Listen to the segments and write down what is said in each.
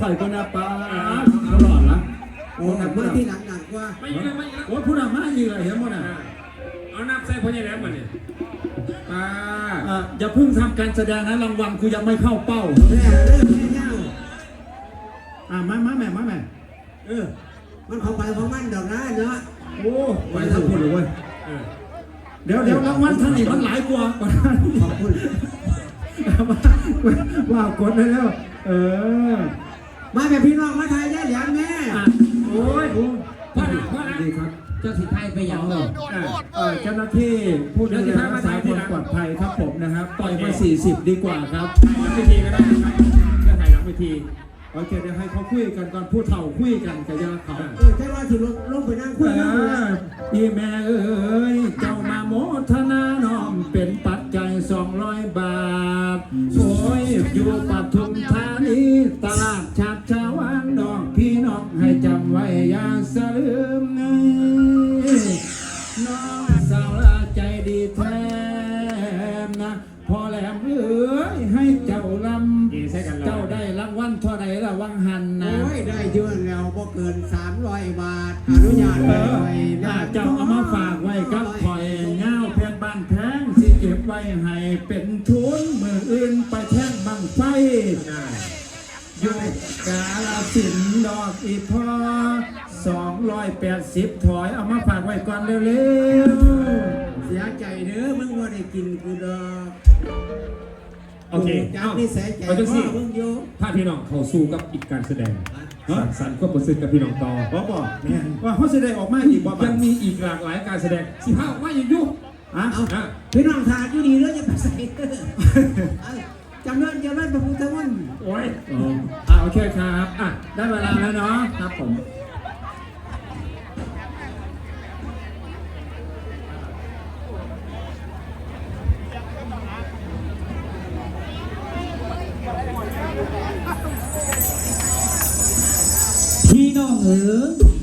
ข่อยก็นะป้าตลอดละโอ้หนักมาที่หลังหนักกว่าไม่ยิงแล้วไม่ยิงแล้วโอ้ยผู้นำมาอีกเลยเห็นมั้ยน่ะเอาน้ำใส่พ่อใหญ่แหลมมาเนี่ยป้าอะอย่าเพิ่งทำการแสดงนะรางวัลกูยังไม่เข้าเป้าแม่เริ่มแม่เย้าอะมามาแม่มาแม่เออมันของไปของมันดอกนะเนาะโอ้ไปทั้งคนเลยเว้ยเออเดี๋ยวเดี๋ยวรางวัลท่านนี่มันหลายกว่าขอบคุณว่ากดไปแล้ว เออ มาแบบพี่น้องมาไทยได้เหรียญแม่อะโอ้ยโอ้ยพ่อนะพ่อนะดีครับ เจ้าสิไทยไปอย่างเราอะเอ่อเจ้าหน้าที่ผู้ดูแลรักษาความปลอดภัยครับผมนะครับปล่อยมา 40 ดีกว่าครับถ่ายหลังเวทีก็ได้นะครับก็ถ่ายหลังเวทีโอเคเดี๋ยวให้เขาคุยกันก่อนผู้เฒ่าคุยกันกับยาเขาเออใช่ว่าที่ลงลงไปนั่งคุเอยกันอยู่นะออีแม่เอ้ย ให้เป็นทุนมืออื่นไปแท่งบังไฟได้อยู่กาลสินธุ์ดอกอีพอสองร้อยแปดสิบถอยเอามาฝากไว้ก่อนเร็วๆ เสียใจเด้อมึงว่าได้กินกูดอกโอเคจักเอ้านี่แสใจเอาจังพ่สิอมึงอยู่ถ้าพี่น้องเขาสู้กับอีกการแสดงฮะสันก็ประสึกกับพี่น้องต่อบอกบอกว่าเขาแสดงออกมาอีกบ่ยับังงมีอีกหลากหลายการแสดงสิพาออกมาอย่างอยุ่ อะเอาอะพี่น้องทานอยู่ดีเด้อจะไปใส่เด้อเอาจำเนินจำเนินพระพุทธมนต์โอ้ยอ๋ออะโอเคครับอะได้เวลาแล้วเนาะครับผมพี่น้องเอ๋ยย่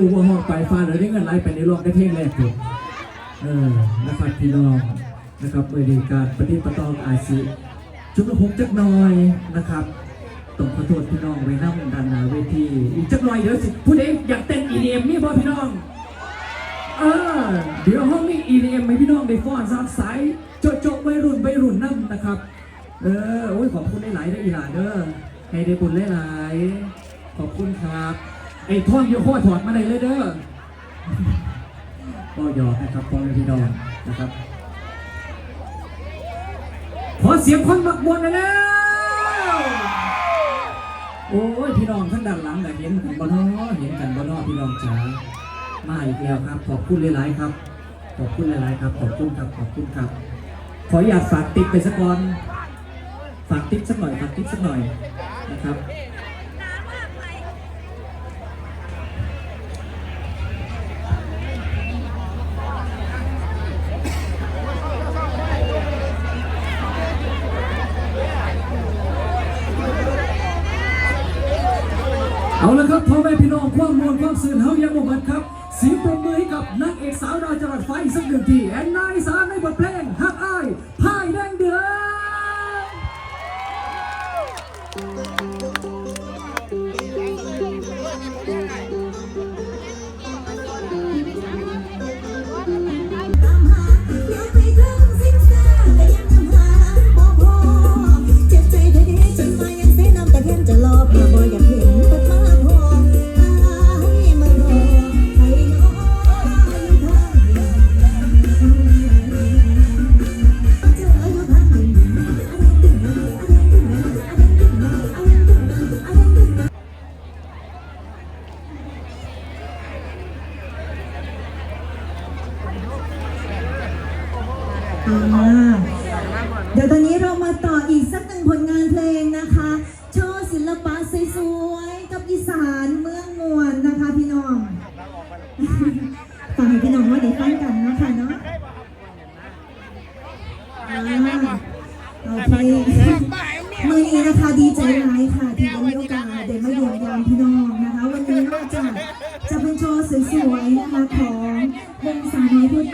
รู้ว่าห้องไปฟ้าเดี๋ยวได้เงินไหลไปในรอบได้เท่งแรกอยู่เออนะครับพี่น้องนะครับเมื่อดีการปฏิปตองอาชีชุดละหกจักน่อยนะครับต้องขอโทษพี่น้องไว้นั่งดันนาเวทีอีกจักน่อยเดี๋ยวสิผู้ใดอยากเต้น EDM มีบ่พี่น้องเออเดี๋ยวห้องนี้ EDM ให้พี่น้องได้ฟ้อนซับสายโจโจวัยรุ่นวัยรุ่นนั่นนะครับ เออโอ้ยขอบคุณหลายๆได้อีหลาเด้อให้ได้บุญหลายๆขอบคุณครับ ไอ้ท่อนโยโคถอดมาได้เลยเด้อก็ยอมนะครับพ่อแม่พี่น้องนะครับ ขอเสียงคนมักบวนหน่อยแล้ว โอ้ยพี่น้องทั้งด้านหลังแต่เห็นกันบ่นอเห็นกันบ่นอพี่น้องจ๋า มาอีกแล้วครับ ขอบคุณหลายๆครับ ขอบคุณหลายๆครับ ขอบคุณครับ ขอบคุณครับ ขออยากฝากติ๊กไปสักก่อน ฝากติ๊กสักหน่อย ฝากติ๊กสักหน่อยนะครับ เอาละครับพ่อแม่พี่น้องความมวลความสื่นเฮายังบ่หมดครับเสียงปรบมือให้กับนักเอกสาวดาวจรัสไฟสักหนึ่งทีแอนนายสารในบทเพลงฮักอ้ายพ่ายแดงเดือ อ่าเดี๋ยวตอนนี้เรามาต่ออีกสักหนึ่งผลงานเพลงนะคะโชว์ศิลปะสวยๆกับอีสานเมืองมวลนะคะพี่น้องฝากให้พี่น้องว่าเดี๋ยวฟังกันเนาะค่ะเนาะอ่าโอเคมือนี้นะคะดีใจร้ายค่ะที่ได้มีโอกาสได้มาเยี่ยมยามพี่น้องนะคะ วันนี้นอกจากจะเป็นโชว์สวยๆนะคะของวงสาวน้อยเพช